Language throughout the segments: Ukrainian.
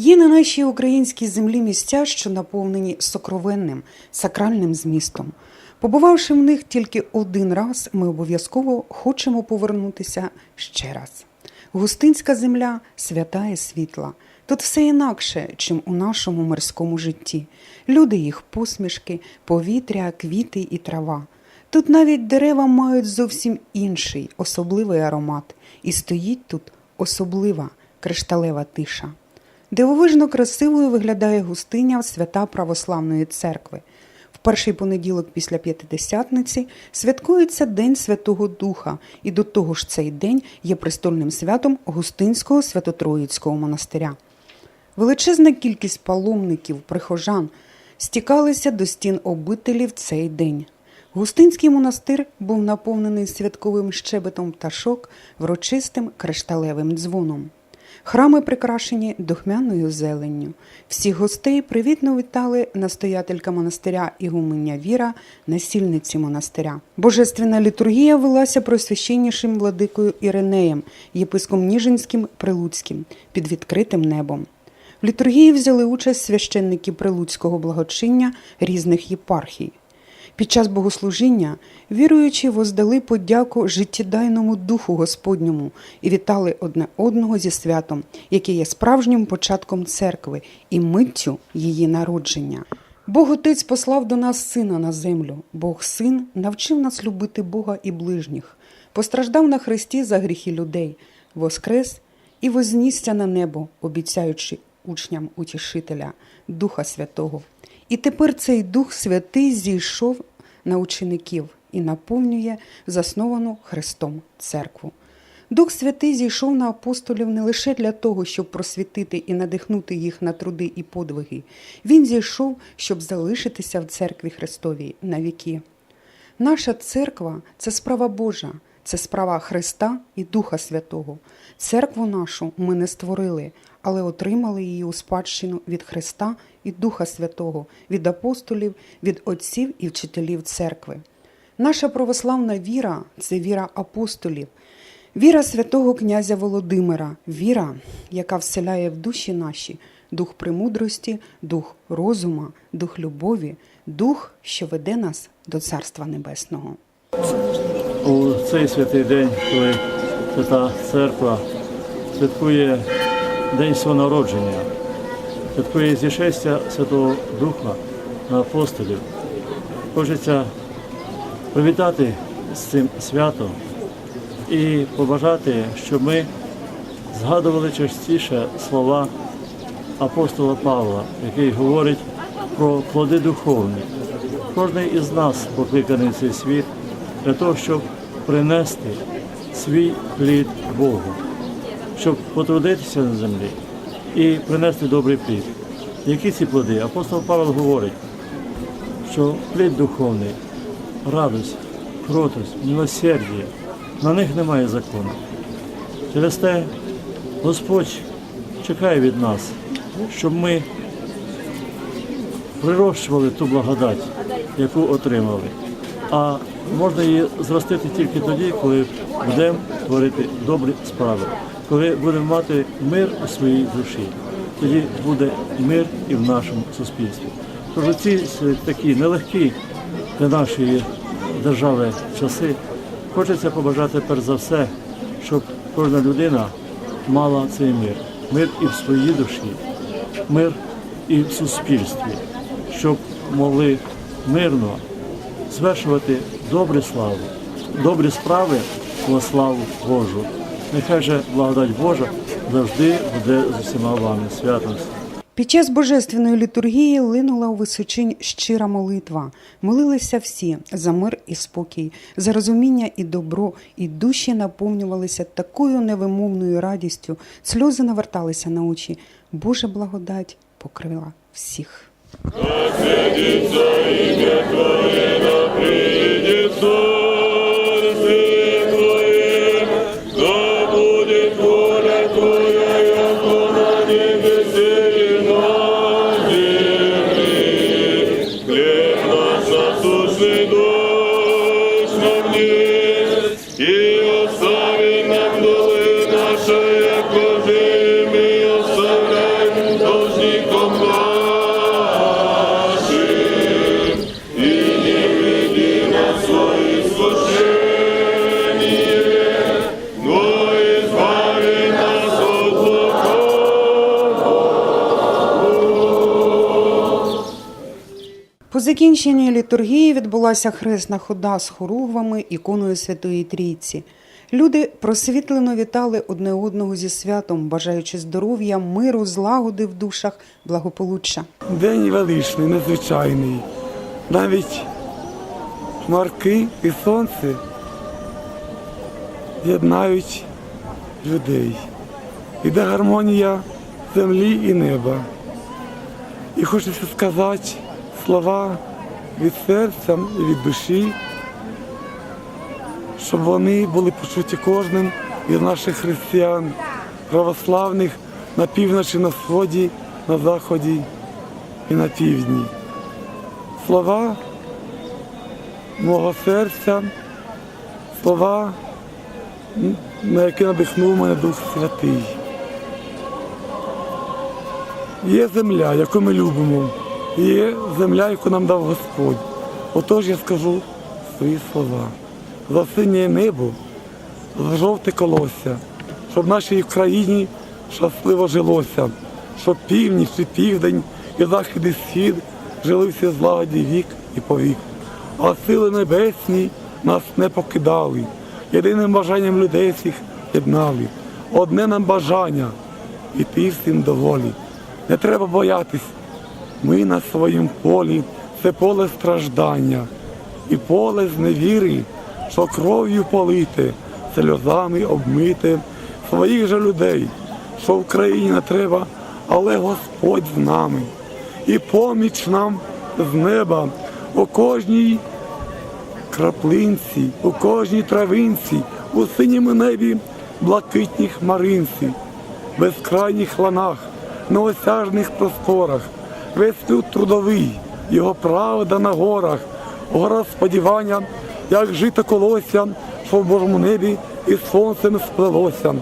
Є на нашій українській землі місця, що наповнені сокровенним, сакральним змістом. Побувавши в них тільки один раз, ми обов'язково хочемо повернутися ще раз. Густинська земля свята і світла. Тут все інакше, чим у нашому морському житті. Люди їх посмішки, повітря, квіти і трава. Тут навіть дерева мають зовсім інший, особливий аромат, і стоїть тут особлива кришталева тиша. Дивовижно красивою виглядає густиня свята Православної церкви. В перший понеділок після П'ятидесятниці святкується День Святого Духа, і до того ж цей день є престольним святом Густинського Свято-Троїцького монастиря. Величезна кількість паломників, прихожан стікалися до стін обителі в цей день. Густинський монастир був наповнений святковим щебетом пташок, врочистим кришталевим дзвоном. Храми прикрашені духмяною зеленню. Всіх гостей привітно вітали настоятелька монастиря Ігуменя Віра, насільниці монастиря. Божественна літургія велася просвященнішим владикою Іринеєм, єписком Ніжинським Прилуцьким під відкритим небом. В літургії взяли участь священники Прилуцького благочиння різних єпархій. Під час богослужіння віруючі воздали подяку життєдайному Духу Господньому і вітали одне одного зі святом, яке є справжнім початком церкви і миттю її народження. Бог Отець послав до нас сина на землю. Бог Син навчив нас любити Бога і ближніх, постраждав на хресті за гріхи людей, воскрес і вознісся на небо, обіцяючи учням утішителя, Духа Святого. І тепер цей Дух Святий зійшов на учеників і наповнює засновану Христом церкву. Дух Святий зійшов на апостолів не лише для того, щоб просвітити і надихнути їх на труди і подвиги. Він зійшов, щоб залишитися в церкві Христовій на віки. Наша церква це справа Божа, це справа Христа і Духа Святого. Церкву нашу ми не створили, але отримали її у спадщину від Христа і Духа Святого, від апостолів, від отців і вчителів церкви. Наша православна віра це віра апостолів, віра святого князя Володимира, віра, яка вселяє в душі наші дух премудрості, дух розума, дух любові, дух, що веде нас до Царства Небесного. Цей святий день, коли Свята Церква святкує День свого народження, святкує зішестя Святого Духа на апостолів, хочеться привітати з цим святом і побажати, щоб ми згадували частіше слова апостола Павла, який говорить про плоди духовні. Кожен із нас покликаний в цей світ для того, щоб принести свій плід Богу, щоб потрудитися на землі і принести добрий плід. Які ці плоди? Апостол Павел говорить, що плід духовний, радость, кротость, милосердя, на них немає закону. Через те Господь чекає від нас, щоб ми прирощували ту благодать, яку отримали. А можна її зростити тільки тоді, коли будемо творити добрі справи, коли будемо мати мир у своїй душі. Тоді буде мир і в нашому суспільстві. Тож ці такі нелегкі для нашої держави часи хочеться побажати перш за все, щоб кожна людина мала цей мир. Мир і в своїй душі, мир і в суспільстві, щоб могли мирно звершувати добрі славу, добрі справи на славу Божу. Нехай же благодать Божа завжди буде з усіма вами. Святом. Під час божественної літургії линула у височинь щира молитва. Молилися всі за мир і спокій, за розуміння і добро, і душі наповнювалися такою невимовною радістю, сльози наверталися на очі. Божа благодать покрила всіх. Да По закінченні літургії відбулася хресна хода з хоругвами іконою Святої Трійці. Люди просвітлено вітали одне одного зі святом, бажаючи здоров'я, миру, злагоди в душах, благополуччя. День величний, незвичайний. Навіть хмарки і сонце єднають людей. Іде гармонія землі і неба. І хочеться сказати слова від серця і від душі, щоб вони були почуті кожним із наших християн, православних на півночі, на сході, на заході і на півдні. Слова мого серця, слова, на які надихнув мене Дух Святий. Є земля, яку ми любимо, є земля, яку нам дав Господь. Отож я скажу свої слова. За синє небо, за жовте колосся, щоб нашій країні щасливо жилося, щоб північ і південь і захід і схід жили всі злагоді вік і повік. А сили небесні нас не покидали, єдиним бажанням людей всіх єднали. Одне нам бажання іти всім доволі. Не треба боятись, ми на своїм полі це поле страждання і поле зневіри, що кров'ю полите, сльозами обмите своїх же людей, що в країні не треба, але Господь з нами. І поміч нам з неба у кожній краплинці, у кожній травинці, у синьому небі блакитній хмаринці, безкрайніх ланах, на осяжних просторах, весь люд трудовий, його правда на горах, гора сподівання, як жито колося, що в Божому небі із сонцем сплелося.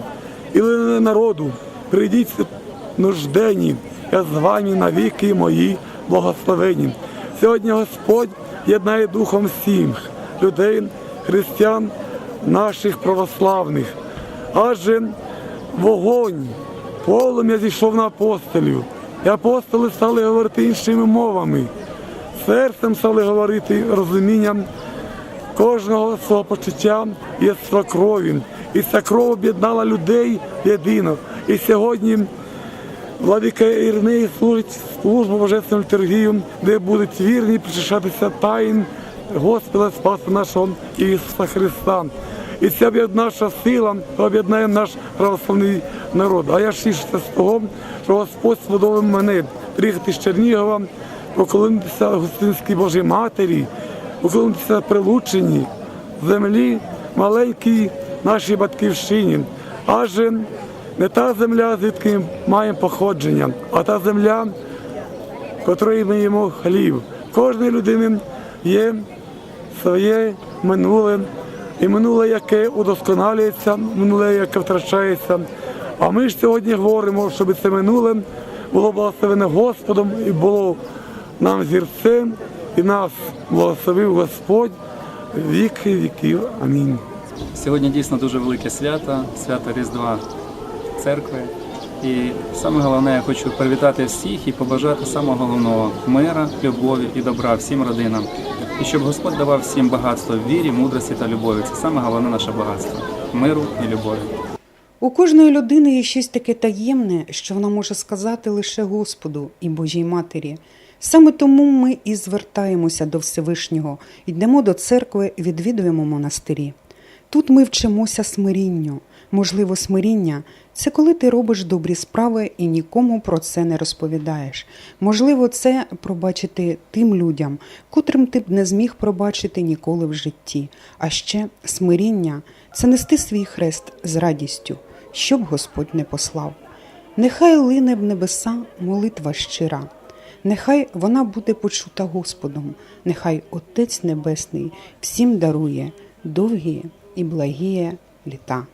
І лине народу, прийдіть нуждені, я з вами навіки мої благословені. Сьогодні Господь єднає духом всіх людей, християн, наших православних. Адже вогонь, полум'я зійшов на апостолів, і апостоли стали говорити іншими мовами, серцем стали говорити розумінням кожного свого почуття є крові. І ця кров об'єднала людей єдино. І сьогодні Владика Ірнеї служить службу божественну літургію, де будуть вірні причащатися таїн Господа Спаса нашого Ісуса Христа. І ця наша сила об'єднає наш православний народ. А я тішуся з того, що Господь сподобав мене приїхати з Чернігова, поклонитися Гостинській Божій Матері, поклонитися прилученні землі маленькій нашій батьківщині. Адже не та земля, звідки маємо походження, а та земля, котрої ми їмо хліб. Кожної людини є своє минуле, і минуле, яке удосконалюється, минуле, яке втрачається. А ми ж сьогодні говоримо, щоб це минуле було благословене Господом і було нам зірцем, і нас благословив Господь віки віків. Амінь. Сьогодні дійсно дуже велике свято, свято Різдва церкви. І саме головне, я хочу привітати всіх і побажати самого головного мира, любові і добра всім родинам. І щоб Господь давав всім багатство в вірі, мудрості та любові. Це саме головне наше багатство миру і любові. У кожної людини є щось таке таємне, що вона може сказати лише Господу і Божій Матері. Саме тому ми і звертаємося до Всевишнього, йдемо до церкви, відвідуємо монастирі. Тут ми вчимося смирінню. Можливо, смиріння це коли ти робиш добрі справи і нікому про це не розповідаєш. Можливо, це пробачити тим людям, котрим ти б не зміг пробачити ніколи в житті. А ще смиріння це нести свій хрест з радістю, щоб Господь не послав. Нехай лине в небеса молитва щира. Нехай вона буде почута Господом, нехай Отець Небесний всім дарує довгі і благі літа.